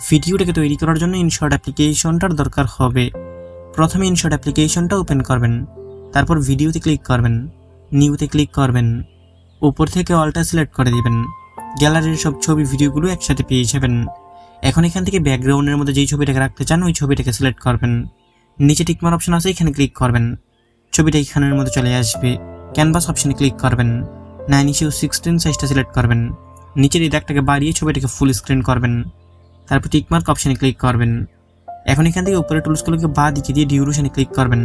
ভিডিওটাকে তৈরি করার জন্য ইনশর্ট অ্যাপ্লিকেশনটার দরকার হবে। প্রথমে ইনশর্ট অ্যাপ্লিকেশনটা ওপেন করবেন। তারপর ভিডিওতে ক্লিক করবেন। নিউতে ক্লিক করবেন। উপর থেকে অলটা সিলেক্ট করে দিবেন। গ্যালারির সব ছবি ভিডিওগুলো একসাথে পেয়ে যাবেন। এখন এখান থেকে ব্যাকগ্রাউন্ডের মধ্যে যেই ছবিটাকে রাখতে চান, ওই ছবিটাকে সিলেক্ট করবেন। নিচে টিকমার অপশন আছে, এখানে ক্লিক করবেন। ছবিটা এখানের মধ্যে চলে আসবে। ক্যানভাস অপশনে ক্লিক করবেন। নাইন ইস্যু সিক্সটিন সাইজটা সিলেক্ট করবেন। নিচের এই দাগটাকে বাড়িয়ে ছবিটাকে ফুল স্ক্রিন করবেন। তারপর টিকমার্ক অপশানে ক্লিক করবেন। এখন এখান থেকে উপরে টুলসগুলোকে বা দিকে দিয়ে ডিউরেশনে ক্লিক করবেন।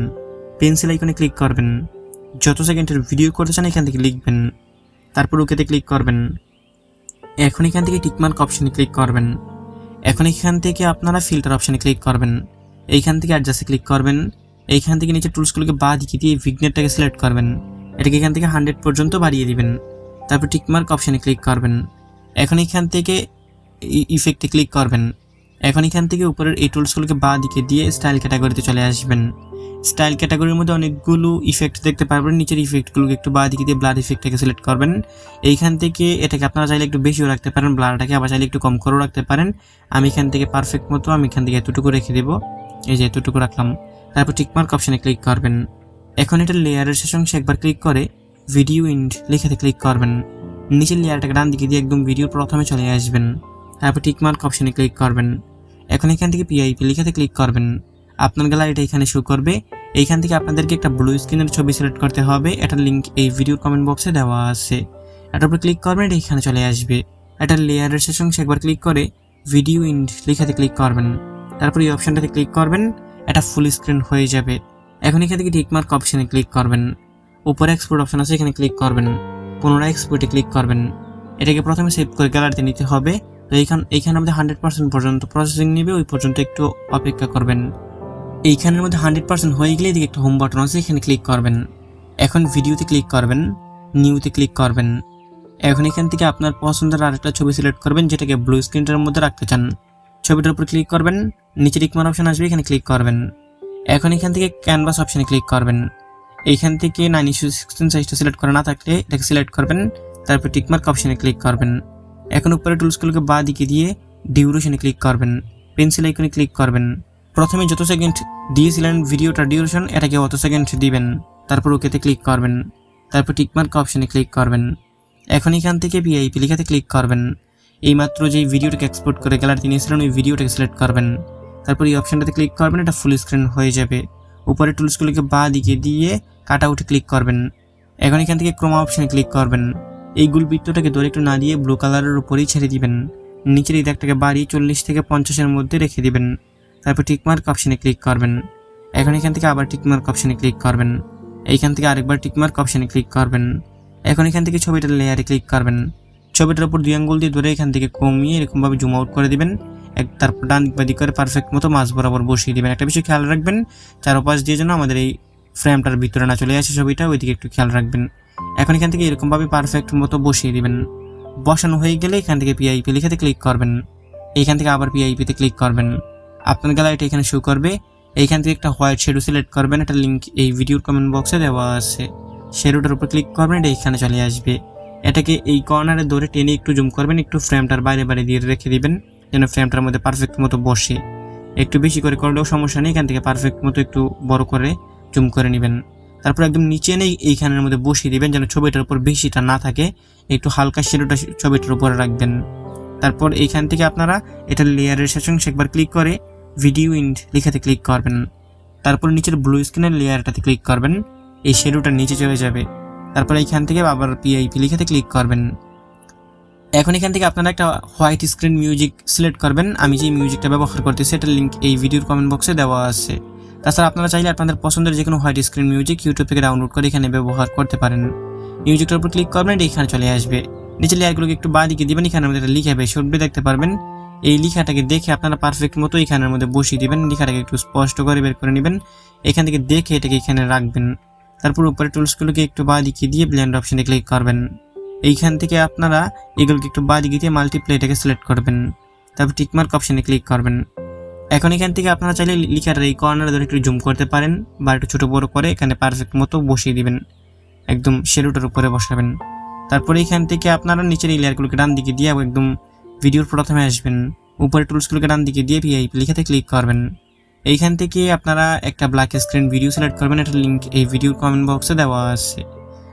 পেন্সিল আইকনে ক্লিক করবেন। যত সেকেন্ডের ভিডিও করতে চান এখান থেকে লিখবেন। তারপর ওকেতে ক্লিক করবেন। এখন এখান থেকে টিকমার্ক অপশনে ক্লিক করবেন। এখন এখান থেকে আপনারা ফিল্টার অপশানে ক্লিক করবেন। এইখান থেকে অ্যাডজাস্টে ক্লিক করবেন। এইখান থেকে নিচে টুলসগুলোকে বা দিকে দিয়ে ভিগনেটটাকে সিলেক্ট করবেন। এটাকে এখান থেকে হান্ড্রেড পর্যন্ত বাড়িয়ে দিবেন। তারপর টিকমার্ক অপশানে ক্লিক করবেন। এখন এখান থেকে ইফেক্টে ক্লিক করবেন। এখন এখান থেকে উপরের এই টুলসগুলোকে বা দিকে দিয়ে স্টাইল ক্যাটাগরিতে চলে আসবেন। স্টাইল ক্যাটাগরির মধ্যে অনেকগুলো ইফেক্ট দেখতে পারবেন। নিচের ইফেক্টগুলোকে একটু বা দিকে দিয়ে ব্লাড ইফেক্টটাকে সিলেক্ট করবেন। এইখান থেকে এটাকে আপনারা চাইলে একটু বেশিও রাখতে পারেন ব্লারটাকে আবার চাইলে একটু কম করেও রাখতে পারেন। আমি এখান থেকে পারফেক্ট মতো আমি এখান থেকে এতটুকু রেখে দেবো। এই যে এতটুকু রাখলাম। তারপর টিকমার্ক অপশনে ক্লিক করবেন। এখন এটা লেয়ারের শেষ অংশে একবার ক্লিক করে ভিডিও ইন্ড লেখাতে ক্লিক করবেন। নিচের লেয়ারটাকে ডান দিকে দিয়ে একদম ভিডিওর প্রথমে চলে আসবেন। তারপর টিকমার্ক অপশনে ক্লিক করবেন। এখন এখান থেকে পিআইপি লেখাতে ক্লিক করবেন। আপনার গ্যালারিটা এখানে শো করবে। এইখান থেকে আপনাদেরকে একটা ব্লু স্ক্রিনের ছবি সিলেক্ট করতে হবে। এটার লিঙ্ক এই ভিডিওর কমেন্ট বক্সে দেওয়া আছে। এটার উপর ক্লিক করবেন, এটা এখানে চলে আসবে। এটা লেয়ারের শেষ অংশে একবার ক্লিক করে ভিডিও ইন্ড লেখাতে ক্লিক করবেন। তারপর এই অপশনটাতে ক্লিক করবেন, এটা ফুল স্ক্রিন হয়ে যাবে। এখন এখান থেকে টিকমার্ক অপশনে ক্লিক করবেন। উপরে এক্সপোর্ট অপশন আছে, এখানে ক্লিক করবেন। পুনরায় এক্সপোর্টে ক্লিক করবেন। এটাকে প্রথমে সেভ করে গ্যালারিতে নিতে হবে। তো এইখান এইখানে আমাদের হান্ড্রেড পার্সেন্ট পর্যন্ত প্রসেসিং নেবে, ওই পর্যন্ত একটু অপেক্ষা করবেন। এইখানের মধ্যে হান্ড্রেড পার্সেন্ট হয়ে গেলে এদিকে একটা হোম বাটন আছে, এখানে ক্লিক করবেন। এখন ভিডিওতে ক্লিক করবেন নিউতে ক্লিক করবেন। এখন এখান থেকে আপনার পছন্দের আরেকটা ছবি সিলেক্ট করবেন, যেটাকে ব্লু স্ক্রিনটার মধ্যে রাখতে চান। ছবিটার উপর ক্লিক করবেন, নিচে টিকমার অপশন আসবে, এখানে ক্লিক করবেন। এখন এখান থেকে ক্যানভাস অপশানে ক্লিক করবেন। এইখান থেকে নাইন ইস্যু সিক্সটিন সাইজটা সিলেক্ট করা না থাকলে এটাকে সিলেক্ট করবেন, তারপর টিকমার্ক অপশানে ক্লিক করবেন। এখন উপরে টুলসগুলোকে বা দিকে দিয়ে ডিউরেশনে ক্লিক করবেন পেন্সিল আইকনে ক্লিক করবেন। প্রথমে যত সেকেন্ড দিয়েছিলেন ভিডিওটা ডিউরেশন এটাকে অত সেকেন্ড দিবেন। তারপর ওকেতে ক্লিক করবেন। তারপর টিকমার্ক অপশানে ক্লিক করবেন। এখন এখান থেকে ভিআইপি লেখাতে ক্লিক করবেন। এইমাত্র যেই ভিডিওটাকে এক্সপোর্ট করে গ্যালারিতে নিয়েছিলেন ওই ভিডিওটাকে সিলেক্ট করবেন। তারপর এই অপশানটাতে ক্লিক করবেন, এটা ফুল স্ক্রিন হয়ে যাবে। উপরে টুলসগুলোকে বা দিকে দিয়ে কাট আউটে ক্লিক করবেন। এখন এখান থেকে ক্রোমা অপশানে ক্লিক করবেন। এই গুল বৃত্তটাকে ধরে একটু না দিয়ে ব্লু কালারের উপরেই ছেড়ে দিবেন। নিচের এই দাগটাকে বাড়িয়ে চল্লিশ থেকে পঞ্চাশের মধ্যে রেখে দিবেন। তারপর টিকমার্ক অপশনে ক্লিক করবেন। এখন এখান থেকে আবার টিকমার্ক অপশনে ক্লিক করবেন। এইখান থেকে আরেকবার টিকমার্ক অপশনে ক্লিক করবেন। এখন এখান থেকে ছবিটার লেয়ারে ক্লিক করবেন। ছবিটার উপর দুই আঙ্গুল দিয়ে ধরে এখান থেকে কমিয়ে এরকমভাবে জুম আউট করে দিবেন। এক তারপর ডান দিক বাদিক করে পারফেক্ট মতো মাছ বরাবর বসিয়ে দিবেন। একটা বিষয় খেয়াল রাখবেন, চারপাশ দিয়ে যেন আমাদের এই ফ্রেমটার ভিতরে না চলে আসে ছবিটা, ওইদিকে একটু খেয়াল রাখবেন। এখন এখান থেকে এরকমভাবে পারফেক্ট মতো বসিয়ে দিবেন। বসানো হয়ে গেলে এখান থেকে পিআইপি লিখাতে ক্লিক করবেন। এইখান থেকে আবার পিআইপিতে ক্লিক করবেন। আপনার গ্যালারিটা এখানে শো করবে। এইখান থেকে একটা হোয়াইট শেডো সিলেক্ট করবেন। একটা লিঙ্ক এই ভিডিওর কমেন্ট বক্সে দেওয়া আছে। শেডোটার উপর ক্লিক করবেন, এটা এইখানে চলে আসবে। এটাকে এই কর্নারে ধরে টেনে একটু জুম করবেন, একটু ফ্রেমটার বাইরে বাইরে দিয়ে রেখে দিবেন, যেন ফ্রেমটার মধ্যে পারফেক্ট মতো বসে। একটু বেশি করে করলেও সমস্যা নেই, এখান থেকে পারফেক্ট মতো একটু বড় করে জুম করে নেবেন। তারপর একদম নিচে নেই, এইখানের মধ্যে বসিয়ে দেবেন যেন ছবিটার উপর বেশিটা না থাকে। একটু হালকা শেডোটা ছবিটার উপরে রাখবেন। তারপর এইখান থেকে আপনারা এটা লেয়ারের শেষ একবার ক্লিক করে ভিডিও ইন্ড লেখাতে ক্লিক করবেন। তারপর নিচের ব্লু স্ক্রিনের লেয়ারটাতে ক্লিক করবেন। এই শেডোটা নিচে চলে যাবে। তারপর এইখান থেকে আবার পিআইপি লেখাতে ক্লিক করবেন। এখন এখান থেকে আপনারা একটা হোয়াইট স্ক্রিন মিউজিক সিলেক্ট করবেন। আমি যে মিউজিকটা ব্যবহার করতেছি, এটার লিঙ্ক এই ভিডিওর কমেন্ট বক্সে দেওয়া আছে। তাছাড়া আপনারা চাইলে আপনাদের পছন্দের যে কোনো হোয়াইট স্ক্রিন মিউজিক ইউটিউব থেকে ডাউনলোড করে এখানে ব্যবহার করতে পারেন। মিউজিকটার উপর ক্লিক করবেন, এটা এখানে চলে আসবে। নিচে লেয়ারগুলোকে একটু বাঁ দিকে দিবেন এখানে আমাদের লিখে হবে শুটবে দেখতে পারবেন। এই লেখাটাকে দেখে আপনারা পারফেক্ট মতো এখানের মধ্যে বসিয়ে দিবেন, লেখাটাকে একটু স্পষ্ট করে বের করে নেবেন। এখান থেকে দেখে এটাকে এখানে রাখবেন। তারপর উপরে টুলসগুলোকে একটু বাঁ দিকে দিয়ে ব্লেন্ড অপশানে ক্লিক করবেন। এইখান থেকে আপনারা এগুলোকে একটু বাঁ দিকে দিয়ে মাল্টিপ্লাইটাকে সিলেক্ট করবেন। তারপর টিকমার্ক অপশানে ক্লিক করবেন। এখন এখান থেকে আপনারা চাইলে লিখার এই কর্নারে ধরে একটু জুম করতে পারেন বা একটু ছোটো বড় করে এখানে পারফেক্ট মতো বসিয়ে দিবেন। একদম শেরুটার উপরে বসাবেন। তারপরে এখান থেকে আপনারা নিচের এই লেয়ারগুলোকে ডান দিকে দিয়ে একদম ভিডিওর প্রথমে আসবেন। উপরে টুলসগুলোকে ডান দিকে দিয়ে ভিআইপি লিখাতে ক্লিক করবেন। এইখান থেকে আপনারা একটা ব্ল্যাক স্ক্রিন ভিডিও সিলেক্ট করবেন। এটার লিঙ্ক এই ভিডিওর কমেন্ট বক্সে দেওয়া আছে।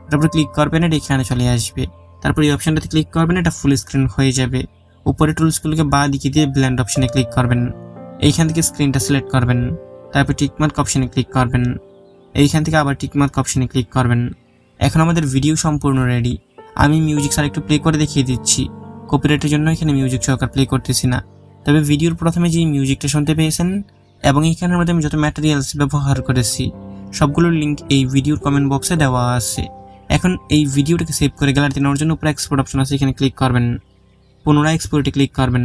তারপর ক্লিক করবেন, এটা এখানে চলে আসবে। তারপর এই অপশানটাতে ক্লিক করবেন, এটা ফুল স্ক্রিন হয়ে যাবে। উপরে টুলসগুলোকে বা দিকে দিয়ে ব্ল্যান্ড অপশানে ক্লিক করবেন। এইখান থেকে স্ক্রিনটা সিলেক্ট করবেন, তারপর টিকমার্ক অপশনে ক্লিক করবেন, এইখান থেকে আবার টিকমার্ক অপশনে ক্লিক করবেন। এখন আমাদের ভিডিও সম্পূর্ণ রেডি আমি মিউজিক স্যার একটু প্লে করে দেখিয়ে দিচ্ছি। কপিরাইটের জন্য এখানে মিউজিক সহকার প্লে করতেছি না। তবে ভিডিওর প্রথমে যে মিউজিকটা শুনতে পেয়েছেন, এবং এইখানের মধ্যে আমি যত ম্যাটেরিয়ালস ব্যবহার করেছি, সবগুলোর লিঙ্ক এই ভিডিওর কমেন্ট বক্সে দেওয়া আছে। এখন এই ভিডিওটাকে সেভ করে গ্যালারিতে নেওয়ার জন্য উপরে এক্সপোর্ট অপশন আছে, এখানে ক্লিক করবেন। পুনরায় এক্সপোর্টে ক্লিক করবেন।